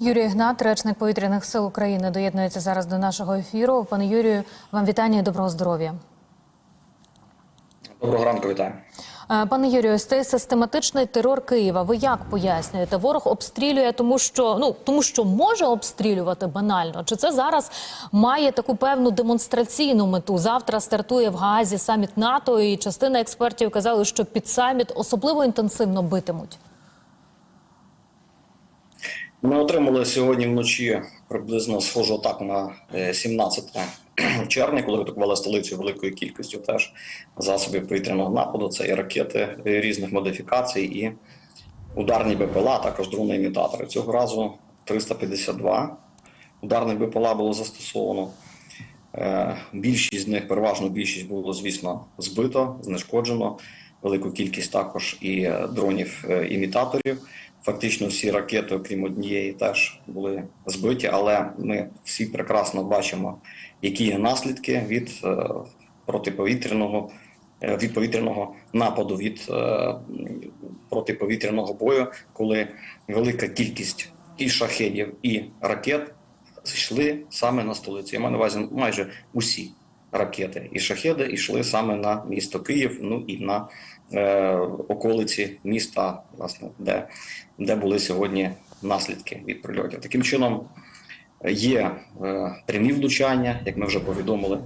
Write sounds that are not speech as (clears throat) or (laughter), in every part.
Юрій Гнат, речник повітряних сил України, доєднується зараз до нашого ефіру. Пане Юрію, вам вітання і доброго здоров'я. Доброго ранку, вітаю. Е, Пане Юрію, цей систематичний терор Києва. Ви як пояснюєте? Ворог обстрілює, тому що ну тому, що може обстрілювати банально. Чи це зараз має таку певну демонстраційну мету? Завтра стартує в Гаазі саміт НАТО, і частина експертів казали, що під саміт особливо інтенсивно битимуть. Ми отримали сьогодні вночі приблизно схожу атаку на е, 17 (clears throat) червня, коли атакували столицю великою кількістю теж засобів повітряного нападу. Це і ракети е, різних модифікацій, і ударні БПЛА, також дрони-імітатори. Цього разу 352 ударних БПЛА було застосовано. Е, Більшість з них, переважно більшість було, звісно, збито, знешкоджено. Велику кількість також і е, дронів-імітаторів. Фактично всі ракети, окрім однієї, теж були збиті, але ми всі прекрасно бачимо, які наслідки від е, протиповітряного е, від повітряного нападу, від е, протиповітряного бою, коли велика кількість і шахедів, і ракет йшли саме на столицю. Я маю на увазі майже усі ракети і шахеди йшли саме на місто Київ, ну і на е, околиці міста, власне, де, де були сьогодні наслідки від прильотів. Таким чином є е, прямі влучання, як ми вже повідомили.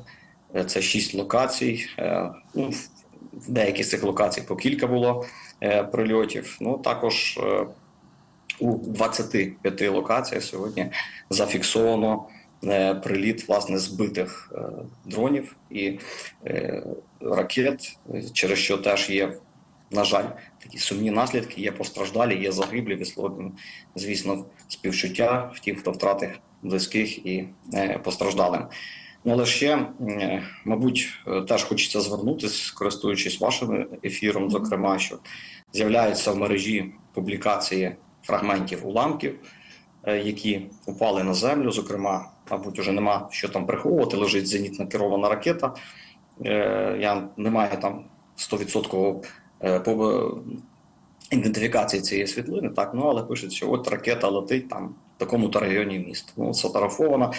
е, Це шість локацій. Е, ну, в- деяких з цих локацій по кілька було е, прильотів. Ну також е, у 25 локаціях сьогодні зафіксовано приліт власне збитих е, дронів і е, ракет, е, через що теж є, на жаль, такі сумні наслідки. Є постраждалі, є загиблі, висловлюємо, звісно, співчуття в тим, хто втратив близьких і е, постраждалим. Ну, але ще, е, мабуть, е, теж хочеться звернутися, користуючись вашим ефіром, зокрема, що з'являються в мережі публікації фрагментів уламків, е, які упали на землю. Зокрема, мабуть, вже нема що там приховувати. Лежить зенітно керована ракета. Е, Я не маю там 100% е, ідентифікації цієї світлини, так ну але пишуть, що от ракета летить там в такому-то районі міста. Ну, сфотографована.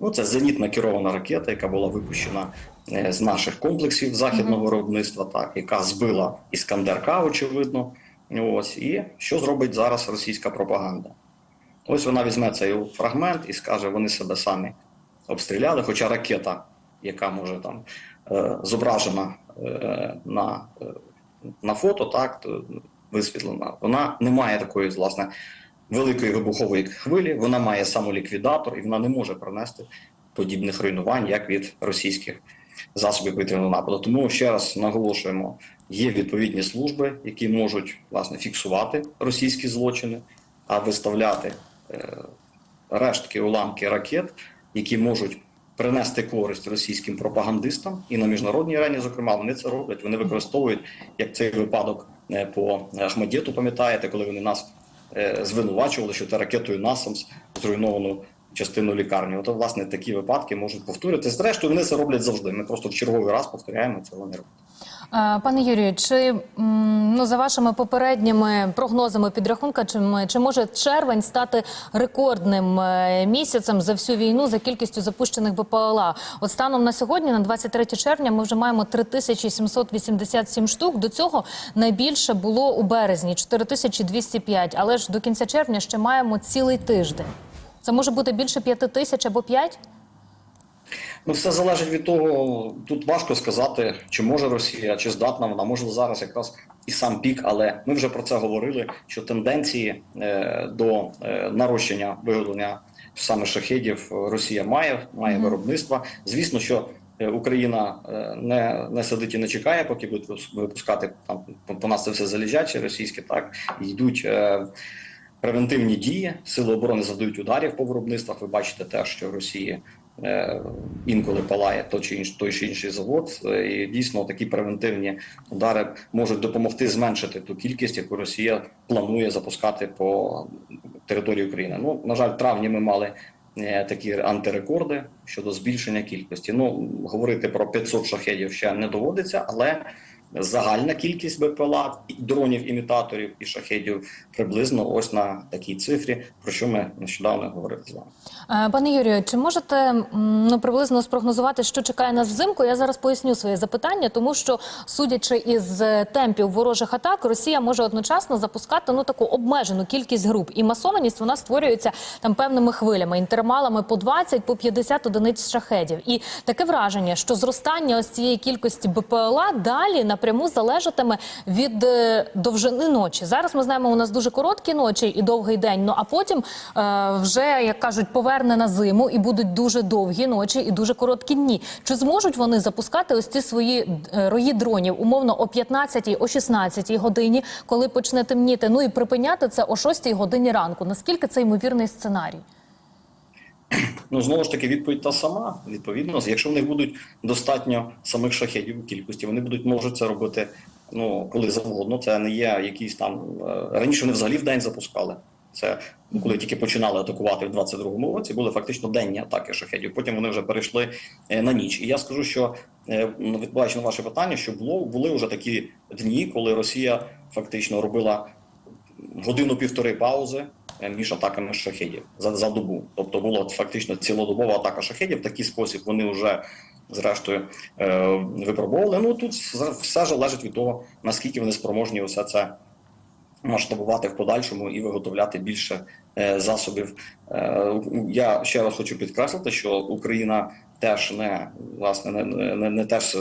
Ну, це зенітно керована ракета, яка була випущена е, з наших комплексів західного виробництва, так яка збила іскандер К, очевидно. Ось і що зробить зараз російська пропаганда? Ось вона візьме цей фрагмент і скаже, вони себе самі обстріляли. Хоча ракета, яка може там е, зображена е, на, е, на фото, так висвітлена, вона не має такої власне великої вибухової хвилі. Вона має самоліквідатор, і вона не може принести подібних руйнувань, як від російських засобів повітряного нападу. Тому ще раз наголошуємо: є відповідні служби, які можуть власне фіксувати російські злочини, а виставляти рештки уламки ракет, які можуть принести користь російським пропагандистам і на міжнародній арені, зокрема, вони це роблять. Вони використовують як цей випадок е, по Ахмадєту, пам'ятаєте, коли вони нас е, звинувачували, що це ракетою Насамс зруйновану частину лікарні. От, власне, такі випадки можуть повторювати. Зрештою, вони це роблять завжди. Ми просто в черговий раз повторяємо цього не робити. Е, Пане Юрію, чи ну за вашими попередніми прогнозами підрахунками, чи може червень стати рекордним е, місяцем за всю війну за кількістю запущених БПЛА? От станом на сьогодні, на 23 червня, ми вже маємо 3787 штук. До цього найбільше було у березні 4205. Але ж до кінця червня ще маємо цілий тиждень. Це може бути більше п'яти тисяч або п'ять? Ну, все залежить від того. Тут важко сказати, чи може Росія, чи здатна вона. Може зараз якраз і сам пік, але ми вже про це говорили. Що тенденції е, до е, нарощення виготовлення саме шахедів Росія має, має Мгм. виробництва. Звісно, що е, Україна е, не, не сидить і не чекає, поки будуть випускати там по- нас це все заліжаче російське, так йдуть. Е, Превентивні дії сили оборони завдають ударів по виробництвах. Ви бачите те, що в Росії інколи палає той чи інш, той чи інший завод, Е, і дійсно такі превентивні удари можуть допомогти зменшити ту кількість, яку Росія планує запускати по території України. Ну на жаль, в травні ми мали е, такі антирекорди щодо збільшення кількості. Ну говорити про 500 шахедів ще не доводиться, але загальна кількість БПЛА, дронів, імітаторів і шахедів приблизно ось на такій цифрі, про що ми нещодавно говорили з вами. Е, Пане Юрію, чи можете ну приблизно спрогнозувати, що чекає нас взимку? Я зараз поясню своє запитання, тому що судячи із е, темпів ворожих атак, Росія може одночасно запускати ну таку обмежену кількість груп, і масованість вона створюється там певними хвилями, інтервалами по 20, по 50 одиниць шахедів. І таке враження, що зростання ось цієї кількості БПЛА далі напряму залежатиме від е, довжини ночі. Зараз ми знаємо, у нас дуже короткі ночі і довгий день. Ну а потім е, вже як кажуть, поверне на зиму і будуть дуже довгі ночі і дуже короткі дні. Чи зможуть вони запускати ось ці свої е, рої дронів умовно о 15 о 16 годині, коли почне темніти? Ну і припиняти це о 6 годині ранку. Наскільки це ймовірний сценарій? Ну знову ж таки, відповідь та сама. Відповідно, якщо в них будуть достатньо самих шахедів у кількості, вони будуть можуть це робити ну коли завгодно. Це не є якісь там е, раніше. Вони взагалі в день запускали. Це ну, коли тільки починали атакувати в 22-му році, були фактично денні атаки шахедів. Потім вони вже перейшли е, на ніч. І я скажу, що е, ну, відповідаючи на ваше питання, що було були вже такі дні, коли Росія фактично робила годину-півтори паузи між атаками шахедів за, за добу. Тобто була фактично цілодобова атака шахедів. В такий спосіб вони вже зрештою е, випробовували. Ну тут все залежить від того, наскільки вони спроможні усе це масштабувати в подальшому і виготовляти більше е, засобів. Е, я ще раз хочу підкреслити, що Україна теж не власне не, не, не теж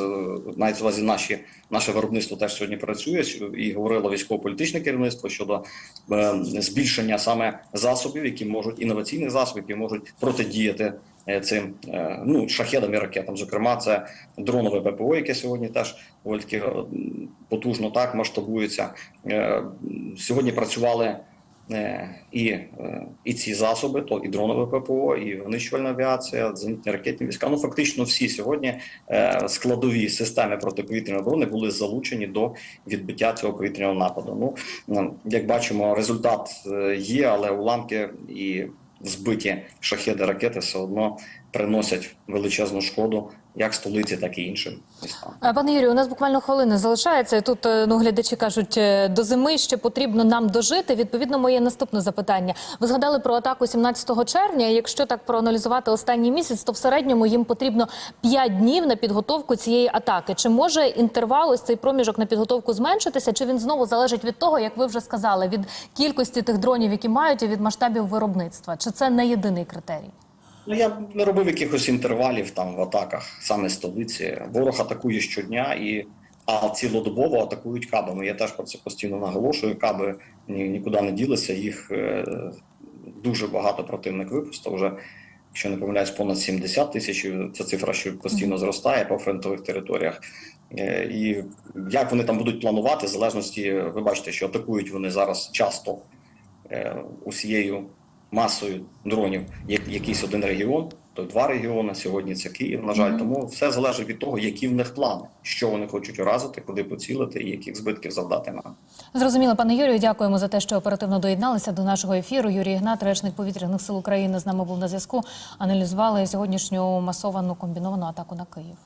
навіть в увазі наші наше виробництво теж сьогодні працює і говорило військово-політичне керівництво щодо е, збільшення саме засобів, які можуть інноваційних засобів, які можуть протидіяти е, цим е, ну шахедам і ракетам. Зокрема, це дронове ППО, яке сьогодні теж доволі е, потужно так масштабується. Сьогодні працювали і, е, і ці засоби, то і дронове ППО, і винищувальна авіація, зенітні ракетні війська. Ну фактично всі сьогодні е, складові системи протиповітряної оборони були залучені до відбиття цього повітряного нападу. Ну е, як бачимо, результат е, є, але уламки і збиті шахеди ракети все одно приносять величезну шкоду як столиці, так і іншим Пане Юрію, у нас буквально хвилини залишається. Тут е, ну глядачі кажуть, е, до зими ще потрібно нам дожити. Відповідно, моє наступне запитання. Ви згадали про атаку 17 червня. Якщо так проаналізувати останній місяць, то в середньому їм потрібно 5 днів на підготовку цієї атаки. Чи може інтервал ось цей проміжок на підготовку зменшитися? Чи він знову залежить від того, як ви вже сказали, від кількості тих дронів, які мають, і від масштабів виробництва? Чи це не єдиний критерій? Ну, я не робив якихось інтервалів там в атаках саме столиці. Ворог атакує щодня і а цілодобово атакують кабами. Я теж про це постійно наголошую. Каби ні, нікуди не ділися. Їх е, дуже багато противник випустив. Вже якщо не помиляюсь, понад 70 тисяч. Ця цифра ще постійно зростає по фронтових територіях. Е, І як вони там будуть планувати, в залежності, ви бачите, що атакують вони зараз часто е, усією масою дронів якийсь один регіон, то два регіони. Сьогодні це Київ. На жаль, тому все залежить від того, які в них плани, що вони хочуть уразити, куди поцілити і яких збитків завдати нам. Зрозуміло, пане Юрію, дякуємо за те, що оперативно доєдналися до нашого ефіру. Юрій Ігнат, речник повітряних сил України, з нами був на зв'язку. Аналізували сьогоднішню масовану комбіновану атаку на Київ.